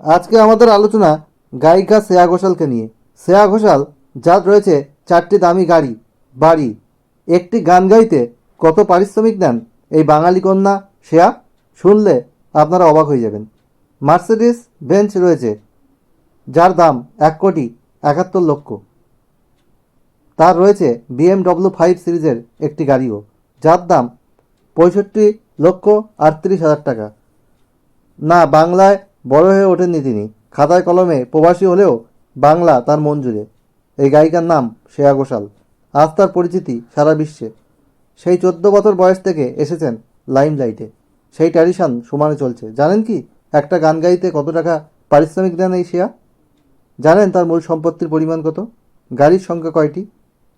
আজকে আমাদের আলোচনা গায়িকা শ্রেয়া ঘোষালকে নিয়ে। শ্রেয়া ঘোষাল, যার রয়েছে চারটি দামি গাড়ি, বাড়ি, একটি গান গাইতে কত পারিশ্রমিক দেন এই বাঙালি কন্যা শ্রেয়া? শুনলে আপনারা অবাক হয়ে যাবেন। মার্সিডিস বেঞ্চ রয়েছে, যার দাম এক কোটি একাত্তর লক্ষ। তার রয়েছে বিএমডব্লিউ ফাইভ সিরিজের একটি গাড়িও, যার দাম পঁয়ষট্টি লক্ষ আটত্রিশ হাজার টাকা। না বাংলায় বড় হয়ে ওঠেননি তিনি। খাতায় কলমে প্রবাসী হলেও বাংলা তার মন জুড়ে। এই গায়িকার নাম শ্রেয়া ঘোষাল। আজ তার পরিচিতি সারা বিশ্বে। সেই চোদ্দ বছর বয়স থেকে এসেছেন লাইম লাইমলাইটে। সেই ট্র্যাডিশন সমানে চলছে। জানেন কি? একটা গান গাইতে কত টাকা পারিশ্রমিক দেন এই শ্রেয়া? জানেন তার মূল সম্পত্তির পরিমাণ কত? গাড়ির সংখ্যা কয়টি?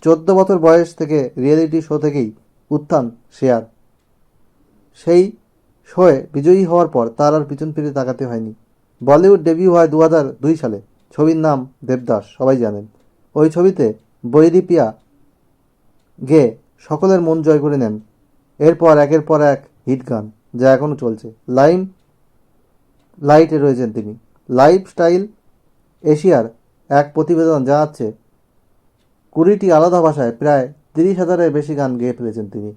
চোদ্দ বছর বয়স থেকে রিয়েলিটি শো থেকেই উত্থান শেয়ার সেই শোয়ে বিজয়ী হওয়ার পর তার আর পিছন ফিরে তাকাতে হয়নি। বলিউড ডেবিউ হয় দু দুই সালে। ছবির নাম দেবদাস, সবাই জানেন। ওই ছবিতে বৈরিপিয়া গে সকলের মন জয় করে নেন। এরপর একের পর এক হিট গান, যা এখনও চলছে। লাইম লাইটে রয়েছেন তিনি। লাইফস্টাইল এশিয়ার এক প্রতিবেদন জানাচ্ছে, কুড়িটি আলাদা ভাষায় প্রায় তিরিশ হাজারের বেশি গান গেয়ে ফেলেছেন তিনি।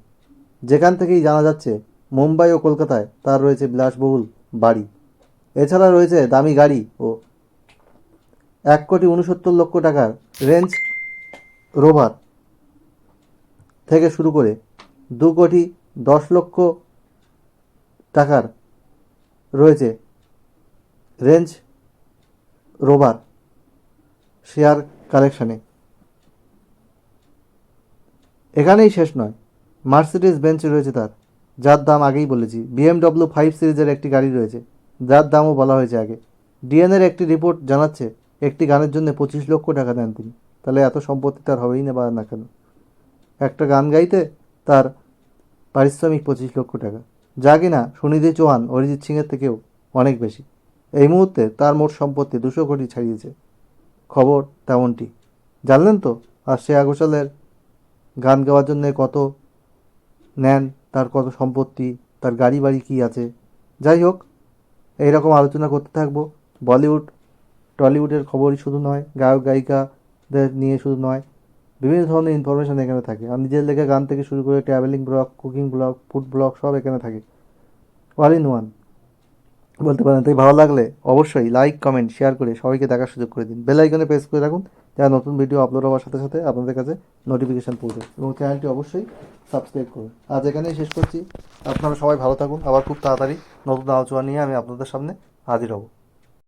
যেখান থেকেই জানা যাচ্ছে, মুম্বাই ও কলকাতায় তার রয়েছে বিলাসবহুল বাড়ি। এছাড়া রয়েছে দামি গাড়ি ও এক কোটি উনসত্তর লক্ষ টাকার রেঞ্জ রোভার থেকে শুরু করে দু কোটি দশ লক্ষ টাকার রয়েছে রেঞ্জ রোভার শেয়ার কালেকশানে। এখানেই শেষ নয়। মার্সিডিজ বেঞ্চ রয়েছে তার। যার দাম আগেই বলেছি। বিএমডব্লিউ ফাইভ সিরিজের একটি গাড়ি রয়েছে। যার দামও বলা হয়েছে আগে। ডিএনএর একটি রিপোর্ট জানাচ্ছে, একটি গানের জন্য পঁচিশ লক্ষ টাকা দেন তিনি। তাহলে এত সম্পত্তি তার হবেই না বা না কেন? একটা গান গাইতে তার পারিশ্রমিক পঁচিশ লক্ষ টাকা। যা কিনা সুনিধি চৌহান, অরিজিৎ সিংয়ের থেকেও অনেক বেশি। এই মুহূর্তে তার মোট সম্পত্তি দুশো কোটি ছাড়িয়েছে। খবর তেমনটি। জানলেন তো আর শ্রেয়া ঘোষালের গান গাওয়ার জন্য কত নেন, তার কত সম্পত্তি, তার গাড়ি বাড়ি কী আছে? যাই হোক এইরকম আলোচনা করতে থাকব। বলিউড, টলিউডের খবরই শুধু নয়, গায়ক, গায়িকাদের নিয়ে শুধু নয়, বিভিন্ন ধরনের ইনফরমেশান এখানে থাকে। আর নিজের লেখা গান থেকে শুরু করে travelling blog cooking blog food blog সব এখানে থাকে। অল ইন ওয়ান বলতে পারেন তাই ভালো লাগলে অবশ্যই লাইক কমেন্ট শেয়ার করে সবাইকে দেখার সুযোগ করে দিন। বেল আইকনে প্রেস করে রাখুন। যা নতুন ভিডিও আপলোড হওয়ার সাথে সাথে আপনাদের কাছে নোটিফিকেশান পৌঁছে এবং চ্যানেলটি অবশ্যই সাবস্ক্রাইব করুন। আজ এখানেই শেষ করছি। আপনারা সবাই ভালো থাকুন। আবার খুব তাড়াতাড়ি নতুন আলোচনা নিয়ে আমি আপনাদের সামনে হাজির হব।